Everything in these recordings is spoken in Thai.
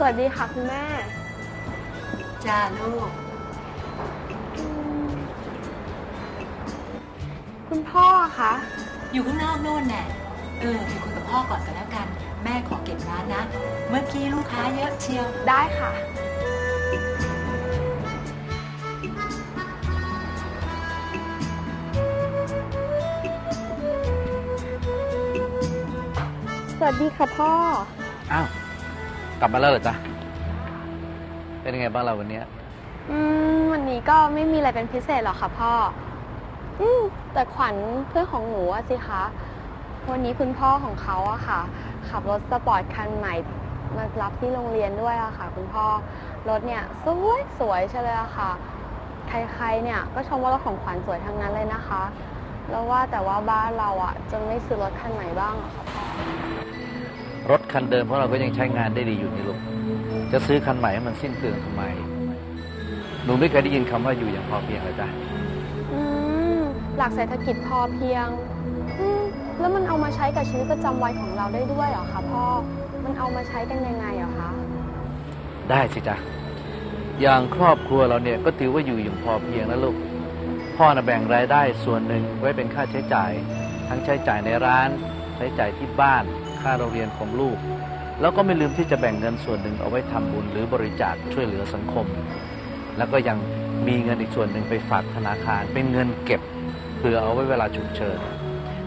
สวัสดีค่ะคุณแม่ จ้าลูก คุณพ่อคะ อยู่ข้างนอกโน่นแน่เออไปคุยกับพ่อก่อนกันแล้วกัน แม่ขอเก็บร้านนะ เมื่อกี้ลูกค้าเยอะเชียว ได้ค่ะ สวัสดีค่ะพ่อ อ้าว กลับมาแล้วเหรอจ๊ะ เป็นยังไงบ้างเราวันเนี้ยอืมวันนี้ก็ไม่มีอะไรเป็นพิเศษหรอกค่ะพ่อ อืมแต่ขวัญเพื่อนของหนูอะสิคะ วันนี้คุณพ่อของเขาอะค่ะ ขับรถสปอร์ตคันใหม่มารับที่โรงเรียนด้วยอะค่ะ คุณพ่อ รถเนี่ยสวยสวยใช่เลยอะค่ะ ใครๆเนี่ยก็ชมว่ารถของขวัญสวยทั้งนั้นเลยนะคะ แล้วว่าแต่ว่าบ้านเราอะจะไม่ซื้อรถคันใหม่บ้างเหรอคะพ่อ รถคันเดิมของเราก็ยังใช้งานได้ดีอยู่นี่ลูกจะซื้อคันใหม่ให้มันสิ้นเปลืองทำไมหนูไม่เคยได้ยินคำว่าอยู่อย่างพอเพียงเลยจ้ะอืมหลักเศรษฐกิจพอเพียงอืมแล้วมันเอามาใช้กับชีวิตประจำวันของเราได้ด้วยเหรอคะพ่อมันเอามาใช้กันยังไงเหรอคะได้สิจ๊ะอย่างครอบครัวเราเนี่ยก็ถือว่าอยู่อย่างพอเพียงนะลูกพ่อนะแบ่งรายได้ส่วนหนึ่งไว้เป็นค่าใช้จ่าย ทั้งใช้จ่ายในร้าน ใช้จ่ายที่บ้าน ค่าโรงเรียนของลูก แล้วก็ไม่ลืมที่จะแบ่งเงินส่วนหนึ่งเอาไว้ทำบุญหรือบริจาคช่วยเหลือสังคม แล้วก็ยังมีเงินอีกส่วนหนึ่งไปฝากธนาคาร เป็นเงินเก็บเผื่อเอาไว้เวลาฉุกเฉิน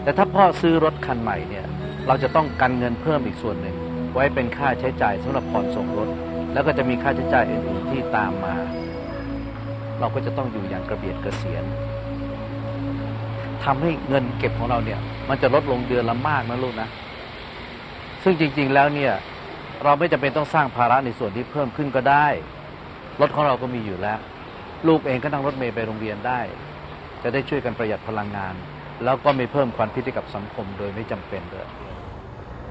แต่ถ้าพ่อซื้อรถคันใหม่เนี่ยเราจะต้องกันเงินเพิ่มอีกส่วนหนึ่ง ไว้เป็นค่าใช้จ่ายสำหรับผ่อนส่งรถ แล้วก็จะมีค่าใช้จ่ายอื่นๆที่ตามมา เราก็จะต้องอยู่อย่างกระเบียดกระเสียนทำให้เงินเก็บของเราเนี่ย มันจะลดลงเดือนละมากนะลูกนะ ซึ่งจริง ๆ แล้วเนี่ยเราไม่จำเป็นต้องสร้างภาระในส่วนที่เพิ่มขึ้นก็ได้ รถของเราก็มีอยู่แล้ว ลูกเองก็นั่งรถเมล์ไปโรงเรียนได้ จะได้ช่วยกันประหยัดพลังงาน แล้วก็ไม่เพิ่มควันพิษให้กับสังคมโดยไม่จำเป็นด้วย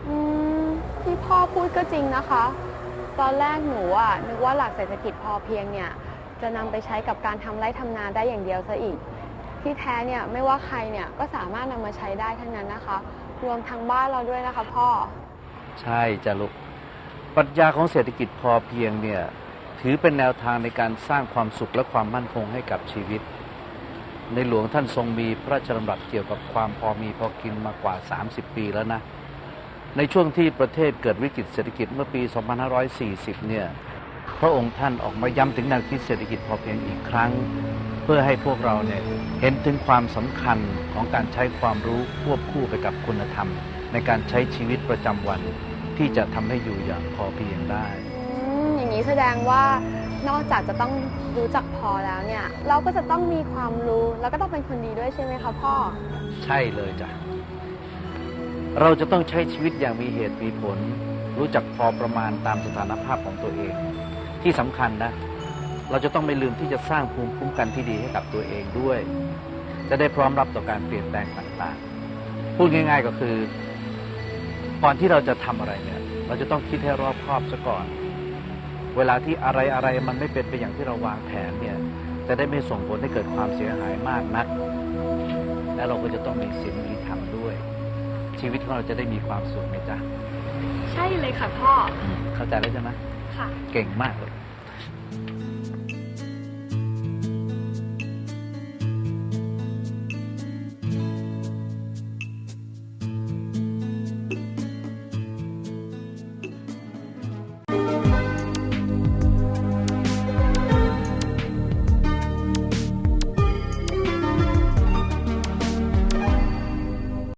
อืมที่พ่อพูดก็จริงนะคะ ตอนแรกหนูอะนึกว่าหลักเศรษฐกิจพอเพียงเนี่ย จะนำไปใช้กับการทำไร่ทำนาได้อย่างเดียวซะอีก ที่แท้เนี่ยไม่ว่าใครเนี่ยก็สามารถนำมาใช้ได้ทั้งนั้นนะคะ รวมทั้งบ้านเราด้วยนะคะ พ่อ ใช่จ้ะลูกปรัชญาของเศรษฐกิจพอเพียงเนี่ย ถือเป็นแนวทางในการสร้างความสุขและความมั่นคงให้กับชีวิต ในหลวงท่านทรงมีพระราชดำรัสเกี่ยวกับความพอมีพอกินมากว่า 30 ปีแล้วนะ ในช่วงที่ประเทศเกิดวิกฤตเศรษฐกิจเมื่อปี 2540 เนี่ยพระองค์ท่านออกมาย้ำถึงแนวคิดเศรษฐกิจพอเพียงอีกครั้ง พื่อให้พวกเราเนี่ยเห็นถึงความสำคัญของการใช้ความรู้ควบคู่ไปกับคุณธรรม ในการใช้ชีวิตประจำวันที่จะทำให้อยู่อย่างพอเพียงได้ อืมอย่างนี้แสดงว่านอกจากจะต้องรู้จักพอแล้วเนี่ย เราก็จะต้องมีความรู้แล้วก็ต้องเป็นคนดีด้วยใช่ไหมคะพ่อ ใช่เลยจ้ะ เราจะต้องใช้ชีวิตอย่างมีเหตุมีผล รู้จักพอประมาณตามสถานภาพของตัวเอง ที่สำคัญนะ เราจะต้องไม่ลืมที่จะสร้างภูมิคุ้มกันที่ดีให้กับตัวเองด้วย จะได้พร้อมรับต่อการเปลี่ยนแปลงต่างๆ พูดง่าย ๆก็คือ ก่อนที่เราจะทำอะไรเนี่ย เราจะต้องคิดให้รอบคอบซะก่อน เวลาที่อะไรอะไรๆมันไม่เป็นไปอย่างที่เราวางแผนเนี่ย จะได้ไม่ส่งผลให้เกิดความเสียหายมากนัก และเราก็จะต้องมีศีลมีธรรมด้วย ชีวิตของเราจะได้มีความสุขนะจ๊ะใช่เลยค่ะพ่อเข้าใจแล้วใช่ไหมค่ะ เก่งมากเลย